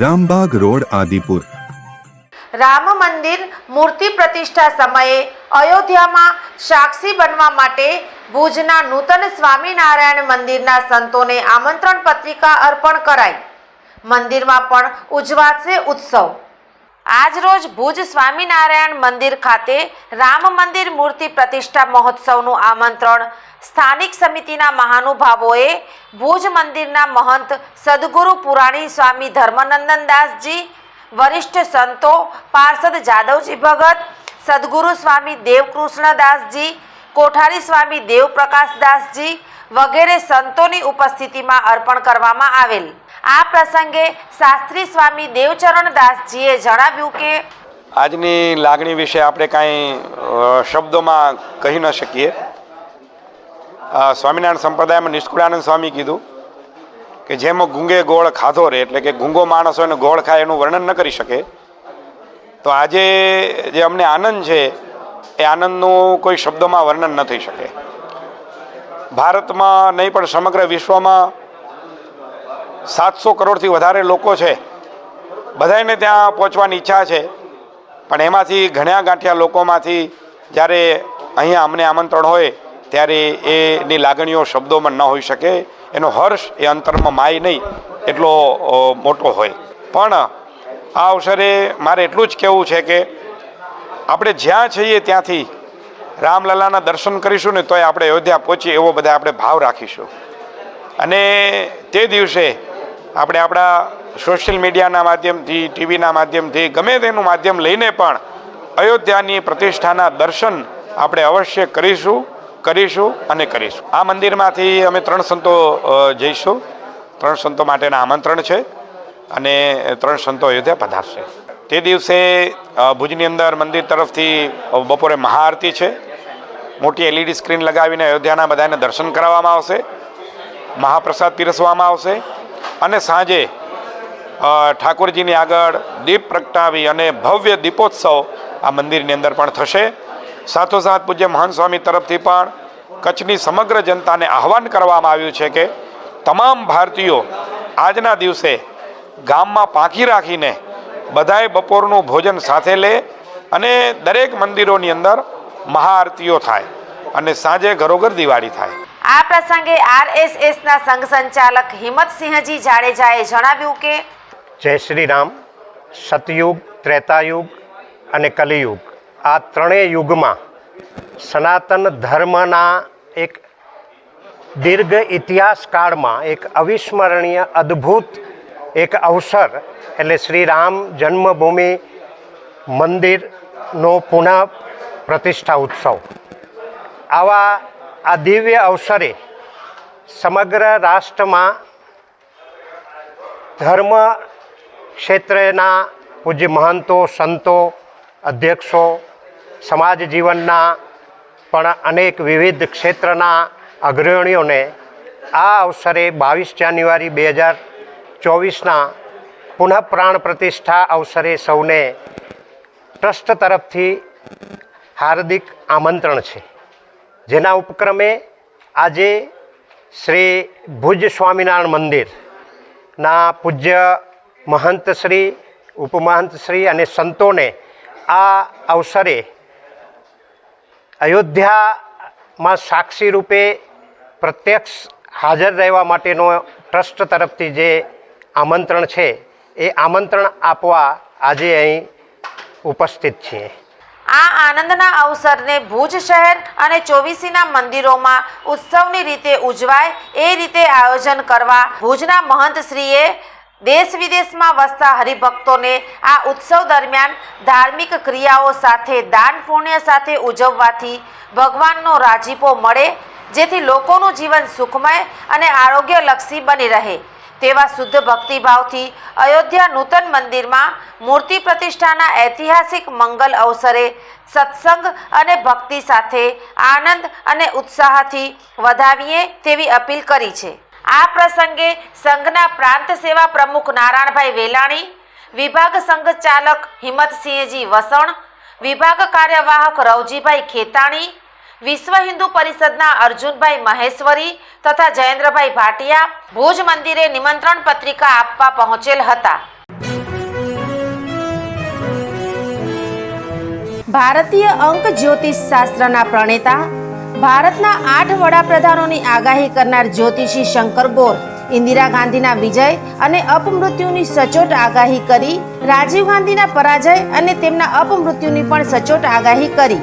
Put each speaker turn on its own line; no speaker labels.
Rambagh road, Adipur.
Ram Mandir મૂર્તિ પ્રતિષ્ઠા સમયે અયોધ્યામાં સાક્ષી બનવા માટે ભુજના નૂતન સ્વામિનારાયણ મંદિરના સંતોને આમંત્રણ પત્રિકા અર્પણ કરાઈ. મંદિરમાં પણ ઉજવાશે ઉત્સવ. આજરોજ ભુજ સ્વામિનારાયણ મંદિર ખાતે રામ મંદિર મૂર્તિ પ્રતિષ્ઠા મહોત્સવનું આમંત્રણ. સ્થાનિક સમિતિના મહાનુભાવોએ ભુજ મંદિરના મહંત સદગુરુ પુરાણી સ્વામી ધર્મનંદન દાસજી, વરિષ્ઠ સંતો, પાર્ષદ જાદવજી ભગત, સદગુરુ સ્વામી દેવકૃષ્ણદાસજી કોઠારી સ્વામી દેવપ્રકાશદાસજી વગેરે સંતોની ઉપસ્થિતિમાં અર્પણ કરવામાં આવેલ. આ પ્રસંગે શાસ્ત્રી સ્વામી દેવચરણદાસજીએ જણાવ્યું કે
આજની લાગણી વિશે આપણે કાંઈ શબ્દોમાં કહી ન શકીએ. સ્વામિનારાયણ સંપ્રદાયમાં નિષ્કુળાનંદ સ્વામી કીધું કે જેમ ગુંગે ગોળ ખાધો રે, એટલે કે ગુંગો માણસ હોય ગોળ ખાય એનું વર્ણન ન કરી શકે. તો આજે જે અમને આનંદ છે, એ આનંદનું કોઈ શબ્દોમાં વર્ણન ન થઈ શકે. ભારતમાં નહીં પણ સમગ્ર વિશ્વમાં સાતસો કરોડથી વધારે લોકો છે. બધાને ત્યાં પહોંચવાની ઈચ્છા છે. પણ એમાંથી ઘણા ગાંઠિયા લોકોમાંથી જ્યારે અહીંયા અમને આમંત્રણ હોય, ત્યારે એની લાગણીઓ શબ્દોમાં ન હોઈ શકે. એનો હર્ષ એ અંતરમાં માય નહીં, એટલો મોટો હોય. પણ આ અવસરે મારે એટલું જ કહેવું છે કે આપણે જ્યાં છીએ ત્યાંથી રામલલાના દર્શન કરીશું ને તોય આપણે અયોધ્યા પહોંચીએ એવો બધા આપણે ભાવ રાખીશું. અને તે દિવસે આપણે આપણા સોશિયલ મીડિયાના માધ્યમથી, ટીવીના માધ્યમથી, ગમે તેનું માધ્યમ લઈને પણ અયોધ્યાની પ્રતિષ્ઠાના દર્શન આપણે અવશ્ય કરીશું કરીશું અને કરીશું. આ મંદિરમાંથી અમે ત્રણ સંતો જઈશું. ત્રણ સંતો માટેના આમંત્રણ છે અને ત્રણ સંતો અયોધ્યા પધારશે. તે દિવસે ભુજની અંદર મંદિર તરફથી બપોરે મહાઆરતી છે. મોટી એલઈડી સ્ક્રીન લગાવીને અયોધ્યાના બધાને દર્શન કરાવવામાં આવશે. મહાપ્રસાદ પીરસવામાં આવશે. અને સાંજે ઠાકોરજીની આગળ દીપ પ્રગટાવી અને ભવ્ય દીપોત્સવ આ મંદિરની અંદર પણ થશે. સાથોસાથ પૂજ્ય મહાન સ્વામી તરફથી પણ કચ્છની સમગ્ર જનતાને આહવાન કરવામાં આવ્યું છે કે તમામ ભારતીયો આજના દિવસે ગામમાં પાંખી રાખીને બધાએ બપોરનું ભોજન સાથે લે અને દરેક મંદિરોની અંદર મહાઆરતીઓ થાય અને સાંજે ઘરોઘર દિવાળી થાય.
આ પ્રસંગે આરએસએસના સંઘ સંચાલક હિંમતસિંહજી જાડેજાએ જણાવ્યું કે
જય શ્રી રામ સતયુગ, ત્રેતાયુગ અને કલિયુગ. આ ત્રણેય યુગમાં સનાતન ધર્મના એક દીર્ઘ ઇતિહાસ કાળમાં એક અવિસ્મરણીય અદ્ભુત એક અવસર એટલે શ્રી રામ જન્મભૂમિ મંદિરનો પુનઃ પ્રતિષ્ઠા ઉત્સવ. આવા આ દિવ્ય અવસરે સમગ્ર રાષ્ટ્રમાં ધર્મ ક્ષેત્રના પૂજ્ય મહંતો, સંતો, અધ્યક્ષો, સમાજ જીવનના પણ અનેક વિવિધ ક્ષેત્રના અગ્રણીઓને આ અવસરે બાવીસ જાન્યુઆરી બે હજાર ચોવીસના પુનઃ પ્રાણ પ્રતિષ્ઠા અવસરે સૌને ટ્રસ્ટ તરફથી હાર્દિક આમંત્રણ છે. જેના ઉપક્રમે આજે શ્રી ભુજ સ્વામિનારાયણ મંદિરના પૂજ્ય મહંત શ્રી, ઉપમહંત શ્રી અને સંતોને આ અવસરે અયોધ્યામાં સાક્ષી રૂપે પ્રત્યક્ષ હાજર રહેવા માટેનો ટ્રસ્ટ તરફથી જે આમંત્રણ છે, એ આમંત્રણ આપવા આજે અહીં ઉપસ્થિત છીએ.
આ આનંદના અવસરને ભુજ શહેર અને ચોવીસીના મંદિરોમાં ઉત્સવની રીતે ઉજવાય એ રીતે આયોજન કરવા ભુજના મહંતશ્રીએ દેશ વિદેશમાં વસતા હરિભક્તોને આ ઉત્સવ દરમિયાન ધાર્મિક ક્રિયાઓ સાથે દાન પુણ્ય સાથે ઉજવવાથી ભગવાનનો રાજીપો મળે, જેથી લોકોનું જીવન સુખમય અને આરોગ્યલક્ષી બની રહે. તેવા શુદ્ધ ભક્તિભાવથી અયોધ્યા નૂતન મંદિરમાં મૂર્તિ પ્રતિષ્ઠાના ઐતિહાસિક મંગલ અવસરે સત્સંગ અને ભક્તિ સાથે આનંદ અને ઉત્સાહથી વધાવીએ તેવી અપીલ કરી છે. આ પ્રસંગે સંઘના પ્રાંત સેવા પ્રમુખ નારાયણભાઈ વેલાણી, વિભાગ સંઘ ચાલક હિંમતસિંહજી વસણ, વિભાગ કાર્યવાહક રવજીભાઈ ખેતાણી વિશ્વ હિન્દુ પરિષદના અર્જુનભાઈ મહેશ્વરી તથા જયેન્દ્રભાઈ ભાટિયા ભુજ મંદિરે નિમંત્રણ પત્રિકા આપવા પહોંચેલ હતા. ભારતીય અંક જ્યોતિષ શાસ્ત્રના પ્રણેતા, ભારતના આઠ વડાપ્રધાનોની આગાહી કરનાર જ્યોતિષી શંકર ગોર, ઇન્દિરા ગાંધીના વિજય અને અપમૃત્યુની સચોટ આગાહી કરી, રાજીવ ગાંધીના પરાજય અને તેમના અપમૃત્યુની પણ સચોટ આગાહી કરી.